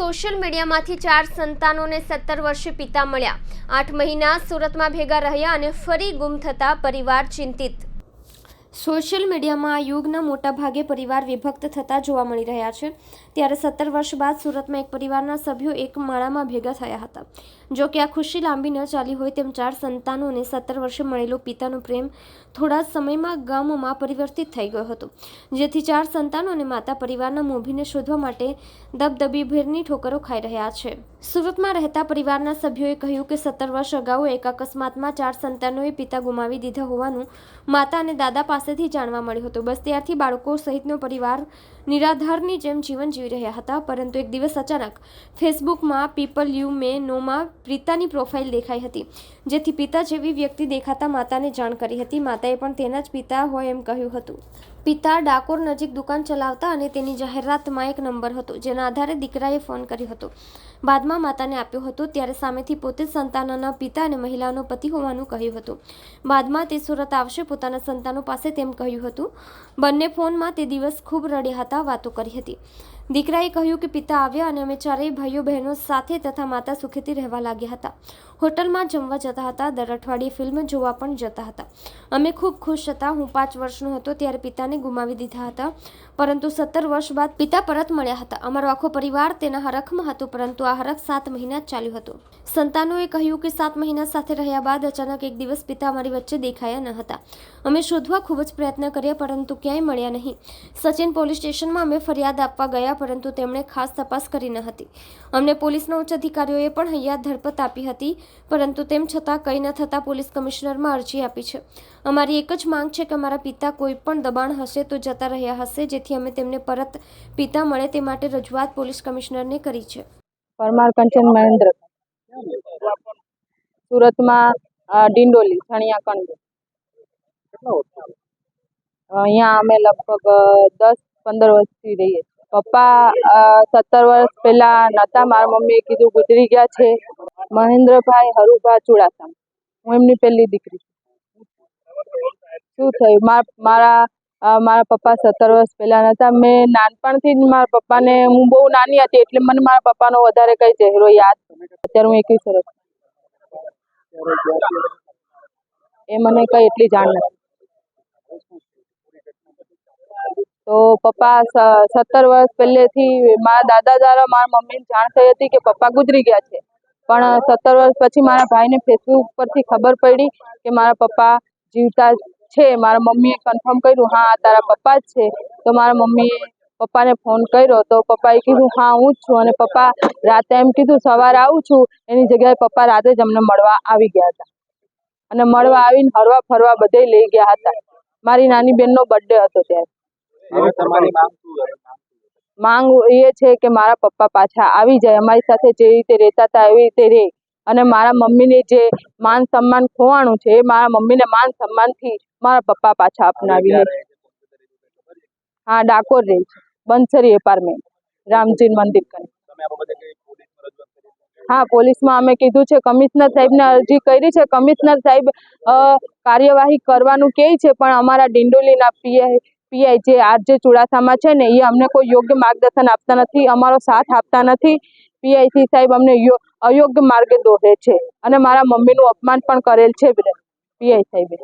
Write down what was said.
Social મીડિયામાંથી ચાર સંતાનોને સત્તર વર્ષે પિતા મળ્યા. આઠ મહિના સુરતમાં ભેગા રહ્યા અને ફરી ગુમ થતા પરિવાર ચિંતિત. સોશિયલ મીડિયામાં આ યુગના મોટા ભાગે પરિવાર વિભક્ત થતા જોવા મળી રહ્યા છે. ત્યારે સત્તર વર્ષ બાદ સુરતમાં એક પરિવારના સભ્યો એક માળામાં ભેગા થયા હતા. જો કે આ ખુશી લાંબી ન ચાલી હોય તેમ ચાર સંતાનોને સત્તર વર્ષે મળેલો પિતાનો પ્રેમ થોડા સમયમાં ગામોમાં પરિવર્તિત થઈ ગયો હતો. જેથી ચાર સંતાનો અને માતા પરિવારના મોભીને શોધવા માટે દબદબીભેરની ઠોકરો ખાઈ રહ્યા છે. સુરતમાં રહેતા પરિવારના સભ્યોએ કહ્યું કે સત્તર વર્ષ અગાઉ એક અકસ્માતમાં ચાર સંતાનોએ પિતા ગુમાવી દીધા હોવાનું માતા અને દાદા પાસેથી જાણવા મળ્યું હતું. બસ ત્યારથી બાળકો સહિતનો પરિવાર નિરાધારની જેમ જીવન જીવી રહ્યા હતા, પરંતુ એક દિવસ અચાનક ફેસબુકમાં પીપલ યુ મે નોમાં પ્રીતાની પ્રોફાઇલ દેખાઈ હતી, જેથી પિતા જેવી વ્યક્તિ દેખાતા માતાને જાણ કરી હતી. માતાએ પણ તેના જ પિતા હોય એમ કહ્યું હતું. પિતા ડાકોર નજીક દુકાન ચલાવતા અને તેની જાહેરાતમાં એક નંબર હતો, જેના આધારે દીકરાએ ફોન કર્યો હતો. બાદમાં માતાને આપ્યો હતો, ત્યારે સામેથી પોતે સંતાનોના પિતા અને મહિલાનો પતિ હોવાનું કહ્યું હતું. બાદમાં તે સુરત આવશે, પોતાના સંતાનો પાસે તેમ કહ્યું હતું. બંને ફોનમાં તે દિવસ ખૂબ રડ્યા હતા, વાતો કરી હતી. દીકરાએ કહ્યું કે પિતા આવ્યા અને અમે ચારેય ભાઈઓ બહેનો સાથે તથા માતા સુખેથી રહેવા લાગ્યા હતા. હોટલમાં જમવા જતા હતા. દર અઠવાડિયે ફિલ્મ જોવા પણ જતા હતા. અમે ખૂબ ખુશ હતા. હું પાંચ વર્ષનો હતો ત્યારે પિતાને ગુમાવી દીધા હતા. પરંતુ સત્તર વર્ષ બાદ પિતા પરત મળ્યા હતા. અમારો આખો પરિવાર તેના હરખમાં હતો, પરંતુ આ હરખ સાત મહિના ચાલ્યું હતું. સંતાનોએ કહ્યું કે સાત મહિના સાથે રહ્યા બાદ અચાનક એક દિવસ પિતા અમારી વચ્ચે દેખાયા ન હતા. અમે શોધવા ખૂબ જ પ્રયત્ન કર્યા, પરંતુ ક્યાંય મળ્યા નહીં. સચિન પોલીસ સ્ટેશનમાં અમે ફરિયાદ આપવા ગયા, પરંતુ તેમણે ખાસ તપાસ કરી ન હતી. અમને પોલીસના ઉચ્ચ અધિકારીઓએ પણ હૈયાત ધરપત આપી હતી. પરંતુ તેમ છતાં કંઈ ન થતાં પોલીસ કમિશનરમાં અરજી આપી છે. અમારી એક જ માંગ છે કે અમારા પિતા કોઈ પણ દબાણ હશે તો જતા રહ્યા હશે, જેથી અમે તેમને પરત પિતા મળે તે માટે રજૂઆત પોલીસ કમિશનરને કરી છે. પરમાર કંચન મહેન્દ્ર. સુરતમાં ડિંડોલી ધણિયા કંડ અહીંયા અમે લગભગ દસ પંદર વર્ષથી રહીએ. પપ્પા સત્તર વર્ષ પહેલા નહોતા મારા મમ્મીએ કીધું ગુજરી ગયા છે. મહેન્દ્રભાઈ હરુભા ચુડાસમા. હું એમની પહેલી દીકરી શું થયું? મારા મારા પપ્પા સત્તર વર્ષ પહેલા નહોતા મેં નાનપણથી જ મારા પપ્પાને, હું બહુ નાની હતી એટલે મને મારા પપ્પાનો વધારે કંઈ ચહેરો યાદ અત્યારે હું એકવીસ વર્ષ. એ મને કંઈ એટલી જાણ નથી. તો પપ્પા સત્તર વર્ષ પહેલેથી મારા દાદા દ્વારા મારા મમ્મીને જાણ થઈ હતી કે પપ્પા ગુજરી ગયા છે. પણ સત્તર વર્ષ પછી મારા ભાઈને ફેસબુક પરથી ખબર પડી કે મારા પપ્પા જીવતા છે. મારા મમ્મીએ કન્ફર્મ કર્યું, હા, તારા પપ્પા જ છે. તો મારા મમ્મીએ પપ્પાને ફોન કર્યો. તો પપ્પાએ કીધું, હા, હું જ છું. અને પપ્પા રાતે એમ કીધું, સવારે આવું છું. એની જગ્યાએ પપ્પા રાતે જ અમને મળવા આવી ગયા હતા. અને મળવા આવીને હરવા ફરવા બધે લઈ ગયા હતા. મારી નાની બેનનો બર્થડે હતો ત્યારે. માંગ એ છે કે મારા પપ્પા પાછા આવી જાય અમારી સાથે જે રીતે રહેતા હતા એવી રીતે રહે અને મારા મમ્મીને જે માન સન્માન ખોવાનું છે એ મારા મમ્મીને માન સન્માનથી મારા પપ્પા પાછા અપનાવી હા ડાકોર રહે છે બંસરી એપાર્ટમેન્ટ રામજી મંદિર કને. હા પોલીસમાં અમે કીધું છે કમિશનર સાહેબને અરજી કરી છે. કમિશનર સાહેબ કાર્યવાહી કરવાનું કહે છે પણ અમારા ડિંડોલીના પીઆઈ પીઆઈ જે આર જે ચુડાસામાં છે ને, એ અમને કોઈ યોગ્ય માર્ગદર્શન આપતા નથી, અમારો સાથ આપતા નથી. પીઆઈસી સાહેબ અમને અયોગ્ય માર્ગે દોરે છે અને મારા મમ્મીનું અપમાન પણ કરેલ છે, પીઆઈ સાહેબે.